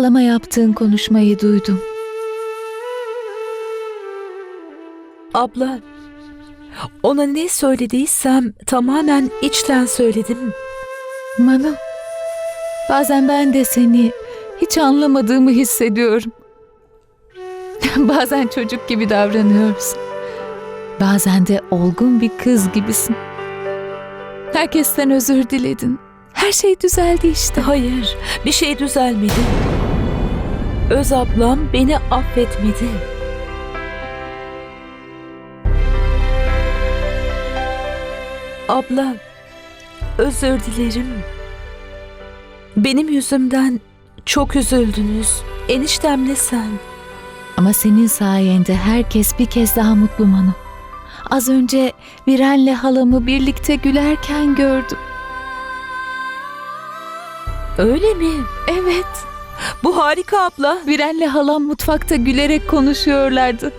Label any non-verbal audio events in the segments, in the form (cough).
halama yaptığın konuşmayı duydum. Abla, ona ne söylediysem tamamen içten söyledim. Manu, bazen ben de seni hiç anlamadığımı hissediyorum. (laughs) bazen çocuk gibi davranıyorsun. Bazen de olgun bir kız gibisin. Herkesten özür diledin. Her şey düzeldi işte. Hayır, bir şey düzelmedi. Öz ablam beni affetmedi. Abla, özür dilerim. Benim yüzümden çok üzüldünüz. Eniştemle sen. Ama senin sayende herkes bir kez daha mutlu Manu. Az önce Viren'le halamı birlikte gülerken gördüm. Öyle mi? Evet, Bu harika abla. Viren'le halam mutfakta gülerek konuşuyorlardı.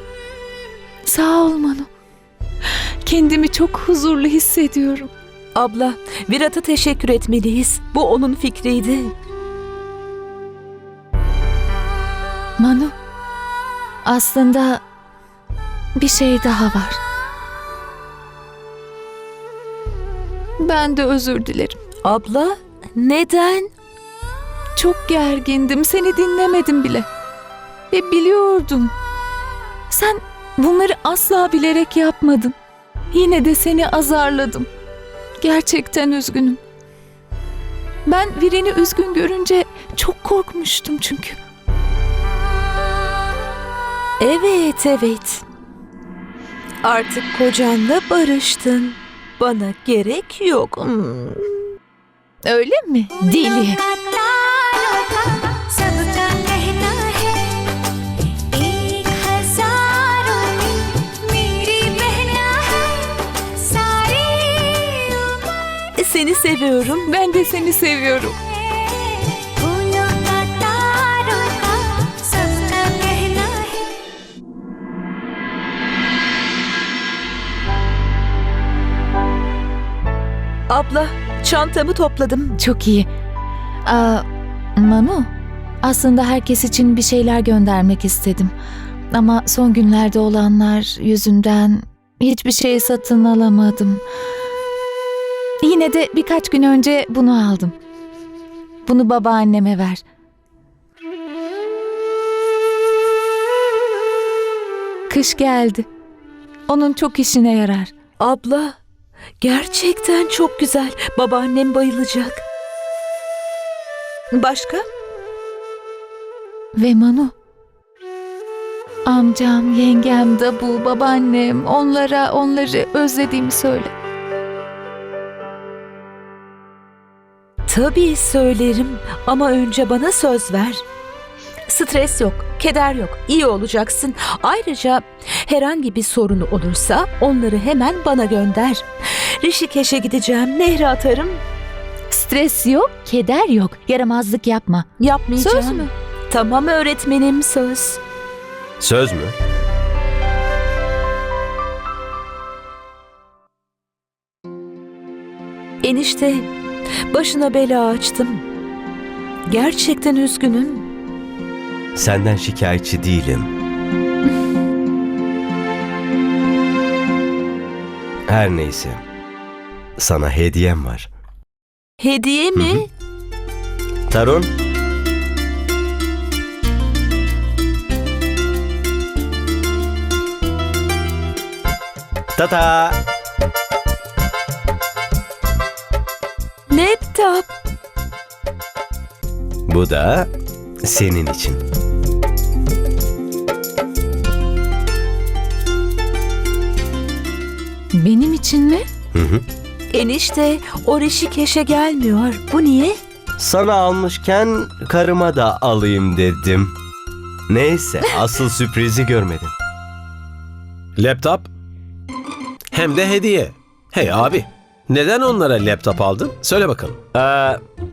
Sağ ol Manu. Kendimi çok huzurlu hissediyorum. Abla, Virat'a teşekkür etmeliyiz. Bu onun fikriydi. Manu, aslında bir şey daha var. Ben de özür dilerim. Abla, neden? Çok gergindim, seni dinlemedim bile. Ve biliyordum. Sen bunları asla bilerek yapmadın. Yine de seni azarladım. Gerçekten üzgünüm. Ben Viren'i üzgün görünce çok korkmuştum çünkü. Evet, evet. Artık kocanla barıştın. Bana gerek yok. Hmm. Öyle mi? Deli. seviyorum. Ben de seni seviyorum. Abla, çantamı topladım. Çok iyi. Aa, Manu, aslında herkes için bir şeyler göndermek istedim. Ama son günlerde olanlar yüzünden hiçbir şey satın alamadım. Yine de birkaç gün önce bunu aldım. Bunu babaanneme ver. Kış geldi. Onun çok işine yarar. Abla, gerçekten çok güzel. Babaannem bayılacak. Başka? Ve Manu. Amcam, yengem, bu babaannem onlara onları özlediğimi söyle. Tabii söylerim ama önce bana söz ver. Stres yok, keder yok, iyi olacaksın. Ayrıca herhangi bir sorunu olursa onları hemen bana gönder. Rişikeş'e gideceğim, nehre atarım. Stres yok, keder yok. Yaramazlık yapma. Yapmayacağım. Söz mü? Tamam öğretmenim söz. Söz mü? Enişte, başına bela açtım. Gerçekten üzgünüm. Senden şikayetçi değilim. Her neyse. Sana hediyem var. Hediye mi? hı. Tarun. Tata. Laptop. Bu da senin için. Benim için mi? Hı hı. Enişte, o Rişikeş'e gelmiyor. Bu niye? Sana almışken karıma da alayım dedim. Neyse asıl (laughs) sürprizi görmedin. Laptop? Hem de hediye. Hey abi, neden onlara laptop aldın? Söyle bakalım. Ee,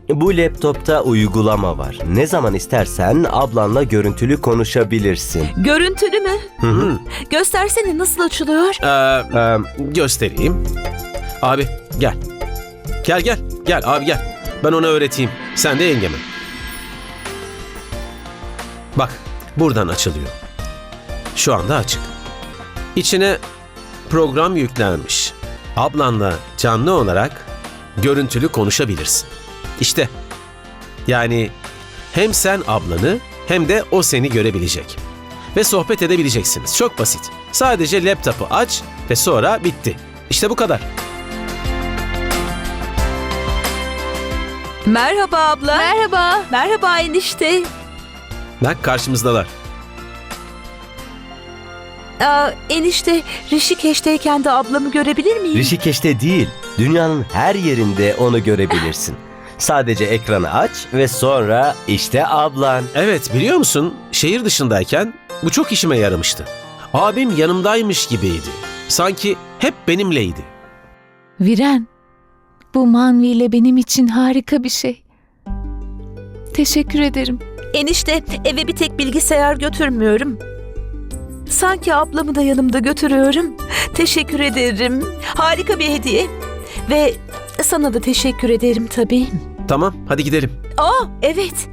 bu laptopta uygulama var. Ne zaman istersen ablanla görüntülü konuşabilirsin. Görüntülü mü? Hı hı. Göstersene nasıl açılıyor? Ee, Ee, göstereyim. Abi gel. Gel gel. Gel abi gel. Ben ona öğreteyim. Sen de yengeme. Bak buradan açılıyor. Şu anda açık. İçine program yüklenmiş. Ablanla canlı olarak görüntülü konuşabilirsin. İşte yani hem sen ablanı hem de o seni görebilecek. Ve sohbet edebileceksiniz. Çok basit. Sadece laptopu aç ve sonra bitti. İşte bu kadar. Merhaba abla. Merhaba. Merhaba enişte. Bak karşımızdalar. Aa, enişte Rişikeş'teyken de ablamı görebilir miyim? Rişikeş'te değil, dünyanın her yerinde onu görebilirsin. Sadece ekranı aç ve sonra işte ablan. Evet biliyor musun şehir dışındayken bu çok işime yaramıştı. Abim yanımdaymış gibiydi. Sanki hep benimleydi. Viren, bu Manvi ile benim için harika bir şey. Teşekkür ederim. Enişte eve bir tek bilgisayar götürmüyorum. Sanki ablamı da yanımda götürüyorum. Teşekkür ederim. Harika bir hediye. Ve sana da teşekkür ederim tabii. Tamam hadi gidelim. Aa evet.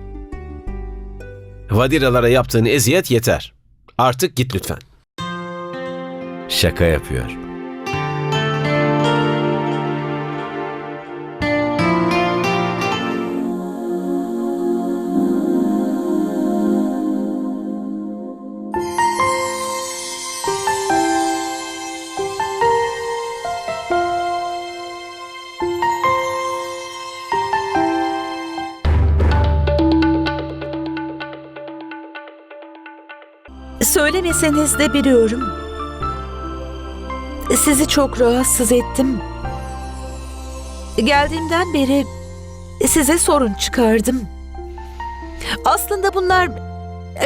Vadiralara yaptığın eziyet yeter. Artık git lütfen. Şaka yapıyor. Söylemeseniz de biliyorum. Sizi çok rahatsız ettim. Geldiğimden beri size sorun çıkardım. Aslında bunlar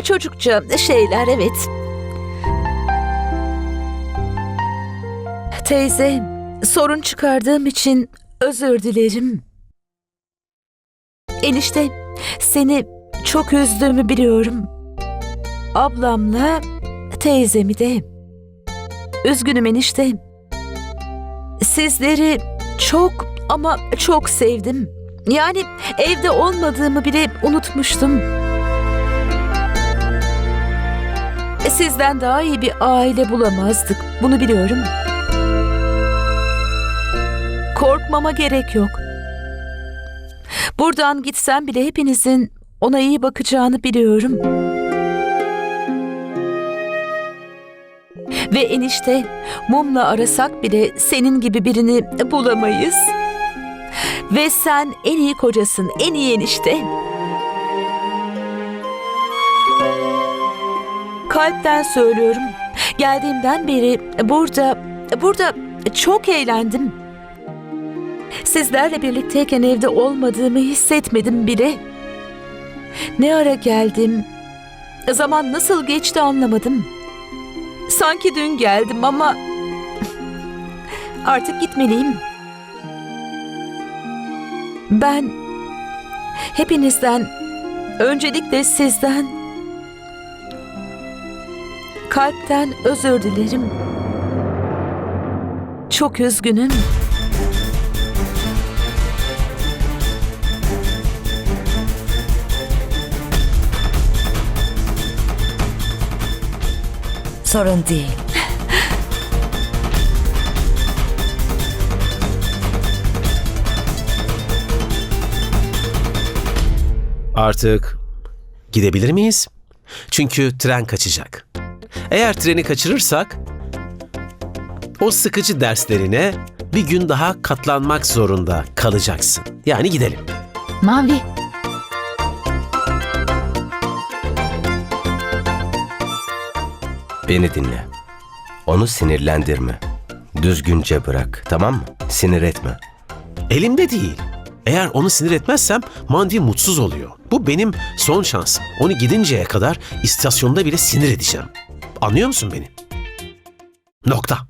çocukça şeyler evet. Teyze, sorun çıkardığım için özür dilerim. Enişte, seni çok üzdüğümü biliyorum. Ablamla teyzemi de. Üzgünüm enişte. Sizleri çok ama çok sevdim. Yani evde olmadığımı bile unutmuştum. Sizden daha iyi bir aile bulamazdık. Bunu biliyorum. Korkmama gerek yok. Buradan gitsem bile hepinizin ona iyi bakacağını biliyorum. Ve enişte mumla arasak bile senin gibi birini bulamayız. Ve sen en iyi kocasın, en iyi enişte. Kalpten söylüyorum. Geldiğimden beri burada, burada çok eğlendim. Sizlerle birlikteyken evde olmadığımı hissetmedim bile. Ne ara geldim, zaman nasıl geçti anlamadım. Sanki dün geldim ama artık gitmeliyim. Ben hepinizden, öncelikle sizden kalpten özür dilerim. Çok üzgünüm. Sorun değil. Artık gidebilir miyiz? Çünkü tren kaçacak. Eğer treni kaçırırsak o sıkıcı derslerine bir gün daha katlanmak zorunda kalacaksın. Yani gidelim. Mavi, Beni dinle. Onu sinirlendirme. Düzgünce bırak, tamam mı? Sinir etme. Elimde değil. Eğer onu sinir etmezsem Manvi mutsuz oluyor. Bu benim son şansım. Onu gidinceye kadar istasyonda bile sinir edeceğim. Anlıyor musun beni? Nokta.